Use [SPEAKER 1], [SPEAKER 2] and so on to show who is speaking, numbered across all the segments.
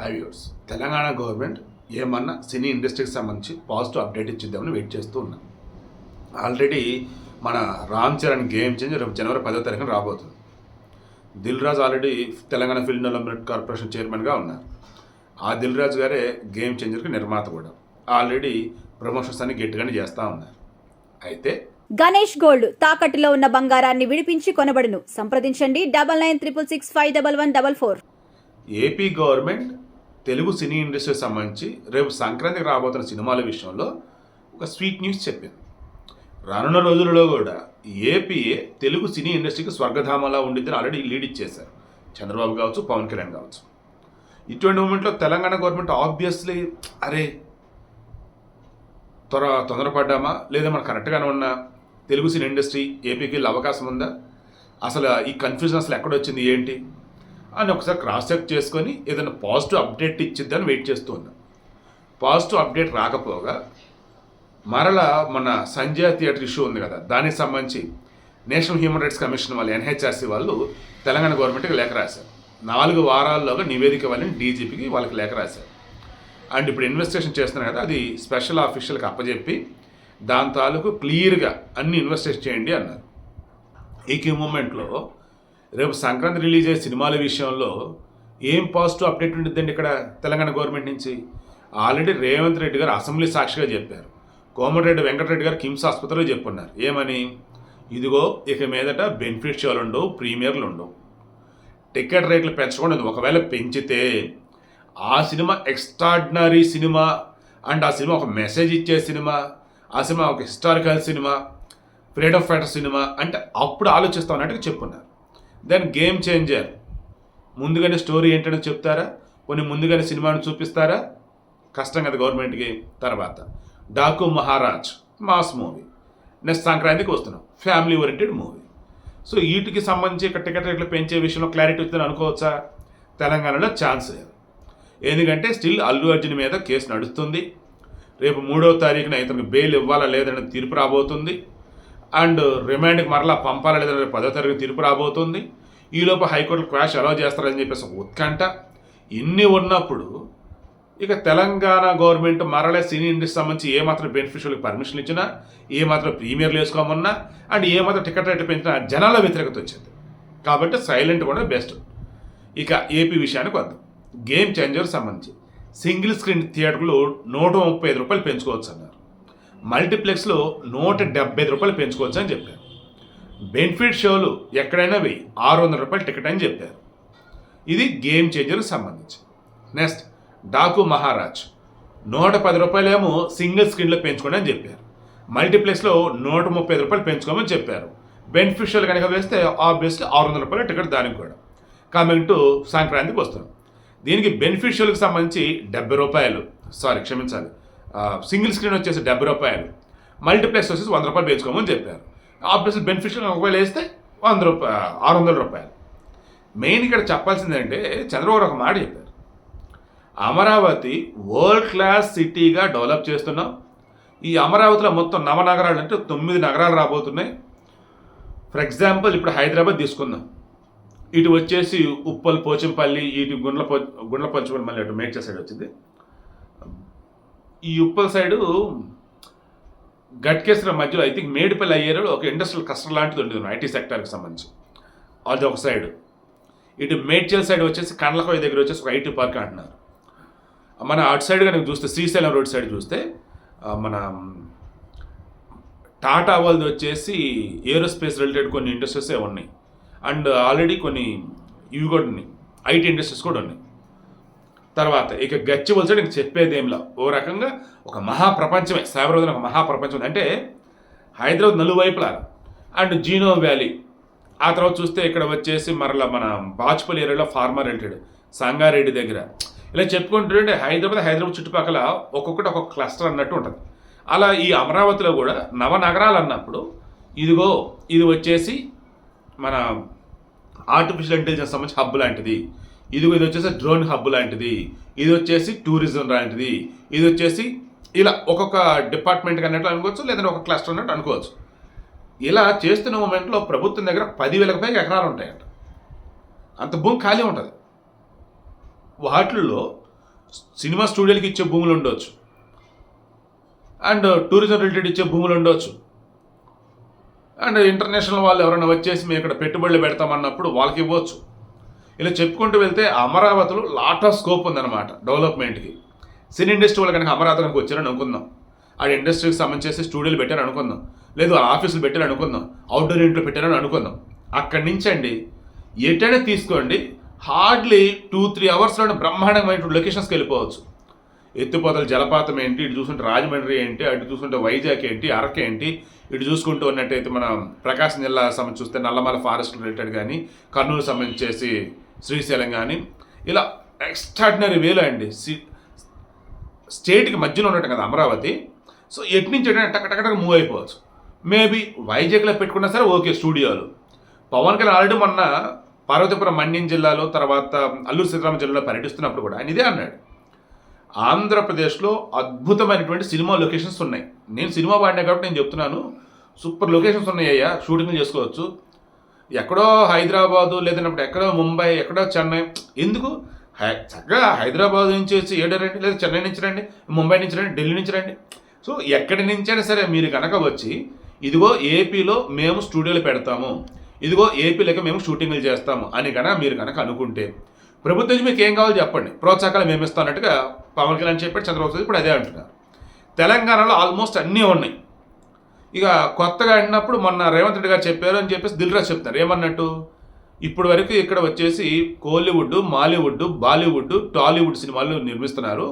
[SPEAKER 1] High viewers Telangana government ఏమన్నా సినీ ఇండస్ట్రీకి సంబంధించి పాజిటివ్ అప్డేట్ ఇచ్చిద్దామని వెయిట్ చేస్తూ ఉన్నాం ఆల్రెడీ మన రామ్ చరణ్ గేమ్ చేంజర్ రేపు జనవరి పదో తారీఖున రాబోతుంది. Dil Raju already Telangana film development corporation చైర్మన్గా ఉన్నారు. ఆ దిల్ రాజు గారే గేమ్ చేంజర్కి నిర్మాత కూడా. ఆల్రెడీ ప్రమోషన్స్ అన్ని గట్టిగానే చేస్తూ ఉన్నారు. అయితే
[SPEAKER 2] గణేష్ గోల్డ్ తాకట్టులో ఉన్న బంగారాన్ని విడిపించి కొనబడును. సంప్రదించండి double nine triple six five double one double four.
[SPEAKER 1] AP government Telugu cine ఇండస్ట్రీకి సంబంధించి రేపు సంక్రాంతికి రాబోతున్న సినిమాల విషయంలో ఒక స్వీట్ న్యూస్ చెప్పింది. రానున్న రోజులలో కూడా ఏపీఏ తెలుగు సినీ ఇండస్ట్రీకి స్వర్గధామంలా ఉండిద్దని ఆల్రెడీ లీడ్ ఇచ్చేశారు. చంద్రబాబు కావచ్చు పవన్ కళ్యాణ్ కావచ్చు. ఇటువంటి మూమెంట్లో తెలంగాణ గవర్నమెంట్ ఆబ్వియస్లీ అరే త్వర తొందరపడ్డామా? లేదా మనం కరెక్ట్గానే ఉన్న? తెలుగు సినీ ఇండస్ట్రీ ఏపీకి వెళ్ళే అవకాశం ఉందా? అసలు ఈ కన్ఫ్యూజన్ అసలు ఎక్కడొచ్చింది ఏంటి? అని ఒకసారి క్రాస్ చెక్ చేసుకొని ఏదైనా పాజిటివ్ అప్డేట్ ఇచ్చిద్దని వెయిట్ చేస్తూ ఉన్నాం. పాజిటివ్ అప్డేట్ రాకపోగా మరలా మన సంజయ్ థియేటర్ ఇష్యూ ఉంది కదా దానికి సంబంధించి నేషనల్ హ్యూమన్ రైట్స్ కమిషన్ వాళ్ళు ఎన్హెచ్ఆర్సీ వాళ్ళు తెలంగాణ గవర్నమెంట్కి లేఖ రాశారు. నాలుగు వారాల్లోగా నివేదిక ఇవ్వాలని డీజీపీకి వాళ్ళకి లేఖ రాశారు. అండ్ ఇప్పుడు ఇన్వెస్టిగేషన్ చేస్తున్నారు కదా అది స్పెషల్ ఆఫీషియల్కి అప్పజెప్పి దాని తాలూకు క్లియర్గా అన్ని ఇన్వెస్టిగేట్ చేయండి అన్నారు. ఈ మూమెంట్లో రేపు సంక్రాంతి రిలీజ్ అయ్యే సినిమాల విషయంలో ఏం పాజిటివ్ అప్డేట్ ఉంటుందండి ఇక్కడ తెలంగాణ గవర్నమెంట్ నుంచి? ఆల్రెడీ రేవంత్ రెడ్డి గారు అసెంబ్లీ సాక్షిగా చెప్పారు. కోమటిరెడ్డి వెంకటరెడ్డి గారు కిమ్స్ ఆసుపత్రిలో చెప్పున్నారు. ఏమని? ఇదిగో ఇక మీదట బెనిఫిట్ ఉండవు ప్రీమియర్లు ఉండవు. టికెట్ రేట్లు పెంచకుండా ఒకవేళ పెంచితే ఆ సినిమా ఎక్స్ట్రాడినరీ సినిమా అండ్ ఆ సినిమా ఒక మెసేజ్ ఇచ్చే సినిమా ఆ సినిమా ఒక historical cinema freedom fighter cinema అంటే అప్పుడు ఆలోచిస్తాం అన్నట్టుగా చెప్పున్నారు. దెన్ గేమ్ చేంజర్ ముందుగానే స్టోరీ ఏంటని చెప్తారా? కొన్ని ముందుగానే సినిమాను చూపిస్తారా? కష్టం కదా గవర్నమెంట్కి తర్వాత. Daaku Maharaaj mass movie. Next సంక్రాంతికి వస్తున్నాం. Family oriented movie. సో వీటికి సంబంధించి ఇక్కడ టికెట్ రేట్లు పెంచే విషయంలో క్లారిటీ వచ్చిందని అనుకోవచ్చా? తెలంగాణలో ఛాన్స్ లేదు. ఎందుకంటే స్టిల్ అల్లు అర్జున్ మీద కేసు నడుస్తుంది. రేపు మూడో తారీఖున ఇతనికి బెయిల్ ఇవ్వాలా లేదని తీర్పు రాబోతుంది. అండ్ రిమాండ్కి మరలా పంపాలా లేదని పదో తారీఖు తీర్పు రాబోతుంది. ఈలోపు హైకోర్టు క్వాష్ అలౌ చేస్తారని చెప్పేసి ఉత్కంఠ. ఇన్ని ఉన్నప్పుడు ఇక తెలంగాణ గవర్నమెంట్ మరలే సినీ ఇండస్ట్రీ సంబంధించి ఏమాత్రం బెనిఫిషియల్కి పర్మిషన్ ఇచ్చినా ఏమాత్రం ప్రీమియర్లు వేసుకోమన్నా అండ్ ఏమాత్రం టికెట్ రేట్లు పెంచినా జనాల వ్యతిరేకత వచ్చింది. కాబట్టి సైలెంట్ కూడా బెస్ట్ ఇక ఏపీ విషయానికి వద్దాం. గేమ్ చేంజర్ సంబంధించి సింగిల్ స్క్రీన్ థియేటర్లు నూట ముప్పై ఐదు రూపాయలు పెంచుకోవచ్చు అన్నారు. మల్టీప్లెక్స్లో నూట డెబ్బై ఐదు రూపాయలు పెంచుకోవచ్చు అని చెప్పారు. బెనిఫిట్ షోలు ఎక్కడైనా వెయ్యి. ఆరు వందల రూపాయలు టికెట్ అని చెప్పారు. ఇది గేమ్ చేంజర్కి సంబంధించి. నెక్స్ట్ డాకు మహారాజ్. నూట పది రూపాయలేమో సింగిల్ స్క్రీన్లో పెంచుకోండి అని చెప్పారు. మల్టీప్లెక్స్లో నూట ముప్పై ఐదు రూపాయలు పెంచుకోమని చెప్పారు. బెనిఫిషియల్ కనుక వేస్తే ఆబ్వియస్లీ ఆరు వందల రూపాయలు టికెట్ దానికి కూడా. కమింగ్ టు సంక్రాంతికి వస్తున్నాం. దీనికి బెనిఫిషియల్కి సంబంధించి డెబ్బై రూపాయలు. సారీ క్షమించాలి. సింగిల్ స్క్రీన్ వచ్చేసి డెబ్బై రూపాయలు. మల్టీప్లెక్స్ వచ్చేసి వంద రూపాయలు పెంచుకోమని చెప్పారు. ఆబ్వియస్లీ బెనిఫిషియల్ ఒకవేళ వేస్తే వంద రూపాయ ఆరు వందల రూపాయలు. మెయిన్ ఇక్కడ చెప్పాల్సిందంటే చంద్రబాబు ఒక మాట చెప్పారు. అమరావతి వరల్డ్ క్లాస్ సిటీగా డెవలప్ చేస్తున్నాం. ఈ అమరావతిలో మొత్తం నవనగరాలు అంటే తొమ్మిది నగరాలు రాబోతున్నాయి. ఫర్ ఎగ్జాంపుల్ ఇప్పుడు హైదరాబాద్ తీసుకుందాం. ఇటు వచ్చేసి ఉప్పల్ పోచంపల్లి ఇటు గుండ్ల పో గుండ్ల పోచంపల్లి మళ్ళీ అటు మేడ్చల్ సైడ్ వచ్చింది. ఈ ఉప్పల్ సైడు గట్కేశ్వర మధ్యలో ఐ థింక్ మేడిపల్లి అయ్యేలో ఒక ఇండస్ట్రియల్ కస్టర్ లాంటిది ఉండేది ఐటీ సెక్టర్కి సంబంధించి. అది ఒక సైడ్. ఇటు మేడ్చల్ సైడ్ వచ్చేసి కండ్లకోయ దగ్గర వచ్చేసి ఒక ఐటీ పార్క్ అంటున్నారు. మన అటు సైడ్ నేను చూస్తే శ్రీశైలం రోడ్ సైడ్ చూస్తే మన టాటా వాళ్ళది వచ్చేసి ఏరోస్పేస్ రిలేటెడ్ కొన్ని ఇండస్ట్రీసే ఉన్నాయి. అండ్ ఆల్రెడీ కొన్ని ఇవి కూడా ఉన్నాయి. ఐటీ ఇండస్ట్రీస్ కూడా ఉన్నాయి. తర్వాత ఇక గచ్చివలస ఇంక చెప్పేది ఏంలా ఓ రకంగా ఒక మహాప్రపంచమే. సైబరాబాద్ ఒక మహాప్రపంచం. అంటే హైదరాబాద్ నలువైపులా అండ్ జీనో వ్యాలీ. ఆ తర్వాత చూస్తే ఇక్కడ వచ్చేసి మరలా మన బాజ్పల్లి ఏరియాలో ఫార్మర్ రిలేటెడ్. సంగారెడ్డి దగ్గర. ఇలా చెప్పుకుంటుంటే హైదరాబాద్ హైదరాబాద్ చుట్టుపక్కల ఒక్కొక్కటి ఒక్కొక్క క్లస్టర్ అన్నట్టు ఉంటుంది. అలా ఈ అమరావతిలో కూడా నవనగరాలు అన్నప్పుడు ఇదిగో ఇది వచ్చేసి మన ఆర్టిఫిషియల్ ఇంటెలిజెన్స్ సంబంధించి హబ్ లాంటిది. ఇదిగో ఇది వచ్చేసి డ్రోన్ హబ్ లాంటిది. ఇది వచ్చేసి టూరిజం లాంటిది. ఇది వచ్చేసి ఇలా ఒక్కొక్క డిపార్ట్మెంట్కి అన్నట్టు అనుకోవచ్చు లేదంటే ఒక క్లస్టర్ అన్నట్టు అనుకోవచ్చు. ఇలా చేస్తున్న మూమెంట్లో ప్రభుత్వం దగ్గర పదివేలకు పైగా ఎకరాలు ఉంటాయంట. అంత భూమి ఖాళీ ఉంటుంది. వాటిల్లో సినిమా స్టూడియోలకి ఇచ్చే భూములు ఉండొచ్చు. అండ్ టూరిజం రిలేటెడ్ ఇచ్చే భూములు ఉండొచ్చు. అండ్ ఇంటర్నేషనల్ వాళ్ళు ఎవరైనా వచ్చేసి మేము ఇక్కడ పెట్టుబడులు పెడతామన్నప్పుడు వాళ్ళకి ఇవ్వచ్చు. ఇలా చెప్పుకుంటూ వెళ్తే అమరావతిలో లాట్ ఆఫ్ స్కోప్ ఉందన్నమాట డెవలప్మెంట్కి సినీ ఇండస్ట్రీ వాళ్ళు కనుక అమరావతి కనుక వచ్చారని అనుకుందాం. ఆ ఇండస్ట్రీకి సంబంధించేసి స్టూడియోలు పెట్టారని అనుకుందాం. లేదు ఆ ఆఫీసులు పెట్టారని అనుకుందాం. అవుట్డోర్ ఇంట్లో పెట్టారని అనుకుందాం. అక్కడి నుంచి అండి ఎటైనా తీసుకోండి హార్డ్లీ టూ త్రీ అవర్స్లో బ్రహ్మాండమైన లొకేషన్స్కి వెళ్ళిపోవచ్చు. ఎత్తుపోతల జలపాతం ఏంటి? ఇటు చూసుకుంటే రాజమండ్రి ఏంటి? అటు చూసుకుంటే వైజాగ్ ఏంటి? అరకు ఏంటి? ఇటు చూసుకుంటూ ఉన్నట్టయితే మన ప్రకాశం జిల్లా సంబంధించి చూస్తే నల్లమల ఫారెస్ట్ రిలేటెడ్ కానీ కర్నూలు సంబంధించేసి శ్రీశైలం కానీ ఇలా ఎక్స్ట్రాడినరీ వేలో అండి. సి- స్టేట్కి మధ్యలో ఉన్నట్టు కదా అమరావతి. సో ఎటు నుంచి ఎటు మూవ్ అయిపోవచ్చు. మేబీ వైజాగ్లో పెట్టుకున్నా సరే ఓకే స్టూడియోలు. పవన్ కళ్యాణ్ ఆల్రెడీ మొన్న పార్వతీపురం మన్యం జిల్లాలో తర్వాత అల్లూరు సీతారామ జిల్లాలో పర్యటిస్తున్నప్పుడు కూడా ఆయన ఇదే అన్నాడు. ఆంధ్రప్రదేశ్లో అద్భుతమైనటువంటి సినిమా లొకేషన్స్ ఉన్నాయి. నేను సినిమా వాడినా కాబట్టి నేను చెప్తున్నాను. సూపర్ లొకేషన్స్ ఉన్నాయ్యా షూటింగ్లు చేసుకోవచ్చు. ఎక్కడో హైదరాబాదు లేదన్నప్పుడు ఎక్కడో ముంబై ఎక్కడో చెన్నై. ఎందుకు? హై చక్కగా హైదరాబాద్ నుంచి వచ్చి ఏడో రండి లేదా చెన్నై నుంచి రండి ముంబై నుంచి రండి ఢిల్లీ నుంచి రండి. సో ఎక్కడి నుంచైనా సరే మీరు కనుక వచ్చి ఇదిగో ఏపీలో మేము స్టూడియోలు పెడతాము. ఇదిగో ఏపీలోకి మేము షూటింగ్లు చేస్తాము అని కనుక మీరు కనుక అనుకుంటే ప్రభుత్వం నుంచి మీకు ఏం కావాలో చెప్పండి. ప్రోత్సాహకాలు మేము ఇస్తానట్టుగా పవన్ కళ్యాణ్ చెప్పాడు చంద్రబాబు ఇప్పుడు అదే అంటున్నారు. తెలంగాణలో ఆల్మోస్ట్ అన్నీ ఉన్నాయి. ఇక కొత్తగా అడినప్పుడు మొన్న రేవంత్ రెడ్డి గారు చెప్పారు అని చెప్పేసి దిల్రాజ్ చెప్తారు ఏమన్నట్టు? ఇప్పుడు వరకు ఇక్కడ వచ్చేసి కోలీవుడ్ మాలీవుడ్ బాలీవుడ్ టాలీవుడ్ సినిమాలు నిర్మిస్తున్నారు.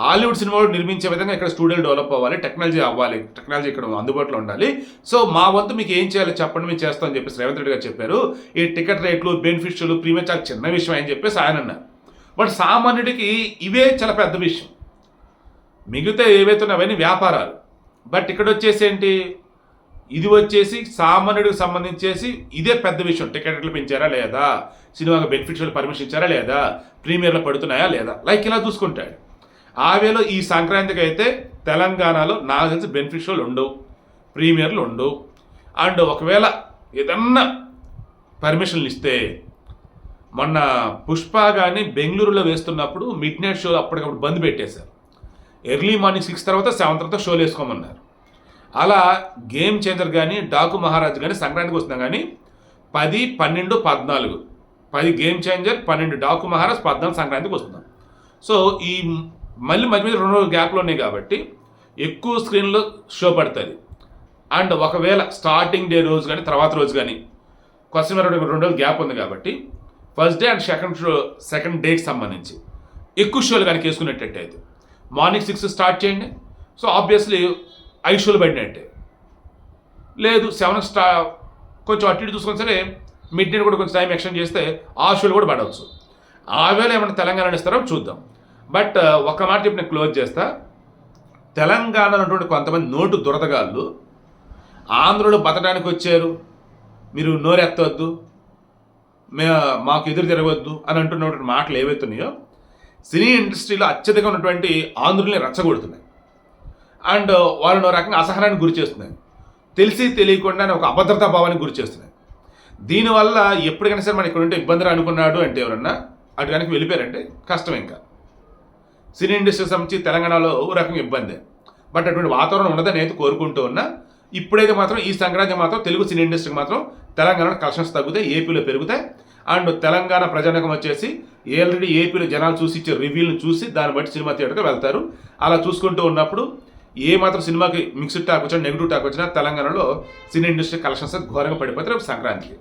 [SPEAKER 1] హాలీవుడ్ సినిమాలు నిర్మించే విధంగా ఇక్కడ స్టూడియోలు డెవలప్ అవ్వాలి టెక్నాలజీ అవ్వాలి. టెక్నాలజీ ఇక్కడ అందుబాటులో ఉండాలి. సో మా వంతు మీకు ఏం చేయాలో చెప్పండి మేము చేస్తామని చెప్పేసి రేవంత్ రెడ్డి గారు చెప్పారు. ఈ టికెట్ రేట్లు బెనిఫిట్స్లు ప్రీమియర్ చాలా చిన్న విషయం అని చెప్పేసి ఆయన అన్నారు. బట్ సామాన్యుడికి ఇవే చాలా పెద్ద విషయం. మిగతా ఏవైతే అవన్నీ వ్యాపారాలు. బట్ ఇక్కడ వచ్చేసి ఏంటి? ఇది వచ్చేసి సామాన్యుడికి సంబంధించేసి ఇదే పెద్ద విషయం. టికెట్లు పెంచారా లేదా? సినిమాకి బెనిఫిషియల్ పర్మిషన్ ఇచ్చారా లేదా? ప్రీమియర్లు పడుతున్నాయా లేదా? లైక్ ఇలా చూసుకుంటాడు. ఆవేలో ఈ సంక్రాంతికి అయితే తెలంగాణలో నాకు తెలిసి బెనిఫిషియల్ ఉండవు. ప్రీమియర్లు ఉండవు. అండ్ ఒకవేళ ఏదన్నా పర్మిషన్లు ఇస్తే మొన్న పుష్ప కానీ బెంగళూరులో వేస్తున్నప్పుడు మిడ్ నైట్ షో అప్పటికప్పుడు బంద్ పెట్టేశారు. ఎర్లీ మార్నింగ్ సిక్స్ తర్వాత సెవెన్ తర్వాత షోలు వేసుకోమన్నారు. అలా గేమ్ చేంజర్ కానీ డాకు మహారాజ్ కానీ సంక్రాంతికి వస్తున్నాం కానీ పది పన్నెండు పద్నాలుగు. పది గేమ్ చేంజర్ పన్నెండు డాకు మహారాజ్ పద్నాలుగు సంక్రాంతికి వస్తున్నాం. సో ఈ మళ్ళీ మధ్య మధ్య రెండు రోజులు గ్యాప్లు ఉన్నాయి కాబట్టి ఎక్కువ స్క్రీన్లో షో పడుతుంది. అండ్ ఒకవేళ స్టార్టింగ్ డే రోజు కానీ తర్వాత రోజు కానీ క్వశ్చన్ రెండు రెండు రోజులు గ్యాప్ ఉంది కాబట్టి first day and second show second డేకి సంబంధించి. ఎక్కువ షోలు కానీ వేసుకునేటట్టయితే మార్నింగ్ సిక్స్ స్టార్ట్ చేయండి. సో ఆబ్వియస్లీ ఐదు షోలు పడినట్టే. లేదు సెవెన్ స్టా కొంచెం అటు ఇటు చూసుకొని సరే మిడ్ నైట్ కూడా కొంచెం టైం ఎక్స్టెండ్ చేస్తే ఆ షోలు కూడా పడవచ్చు. ఆ వేళ ఏమైనా తెలంగాణ ఇస్తారో చూద్దాం. బట్ ఒక మాట చెప్పి నేను క్లోజ్ చేస్తా. తెలంగాణలో ఉన్నటువంటి కొంతమంది నోటు దురదగాళ్ళు ఆంధ్రలో బతకడానికి వచ్చారు. మీరు నోరెత్తవద్దు మే మాకు ఎదురు తిరగవద్దు అని అంటున్నటువంటి మాటలు ఏవైతున్నాయో సినీ ఇండస్ట్రీలో అత్యధికంగా ఉన్నటువంటి ఆంధ్రుల్ని రచ్చగొడుతున్నాయి. అండ్ వాళ్ళని రకంగా అసహనానికి గురి చేస్తున్నాయి. తెలిసి తెలియకుండానే ఒక అభద్రతా భావానికి గురి చేస్తున్నాయి. దీనివల్ల ఎప్పటికైనా సరే మనకి ఇక్కడ ఉంటే ఇబ్బందులు అనుకున్నాడు అంటే ఎవరన్నా అటు కనుక వెళ్ళిపోయారంటే కష్టం ఇంకా. సినీ ఇండస్ట్రీకి సంబంధించి తెలంగాణలో ఓ రకంగా ఇబ్బంది. బట్ అటువంటి వాతావరణం ఉండదని అయితే కోరుకుంటూ ఉన్నా ఇప్పుడైతే మాత్రం ఈ సంక్రాంతి మాత్రం తెలుగు సినీ ఇండస్ట్రీకి మాత్రం తెలంగాణలో కలెక్షన్స్ తగ్గుతాయి ఏపీలో పెరుగుతాయి. అండ్ తెలంగాణ ప్రజానికం వచ్చేసి ఆల్రెడీ ఏపీలో జనాలు చూసి ఇచ్చే రివ్యూలను చూసి దాన్ని బట్టి సినిమా థియేటర్కి వెళ్తారు. అలా చూసుకుంటూ ఉన్నప్పుడు ఏ మాత్రం సినిమాకి మిక్స్డ్ టాక్ వచ్చినా నెగిటివ్ టాక్ వచ్చినా తెలంగాణలో సినీ ఇండస్ట్రీ కలెక్షన్స్ ఘోరంగా పడిపోతారు సంక్రాంతి సంక్రాంతికి.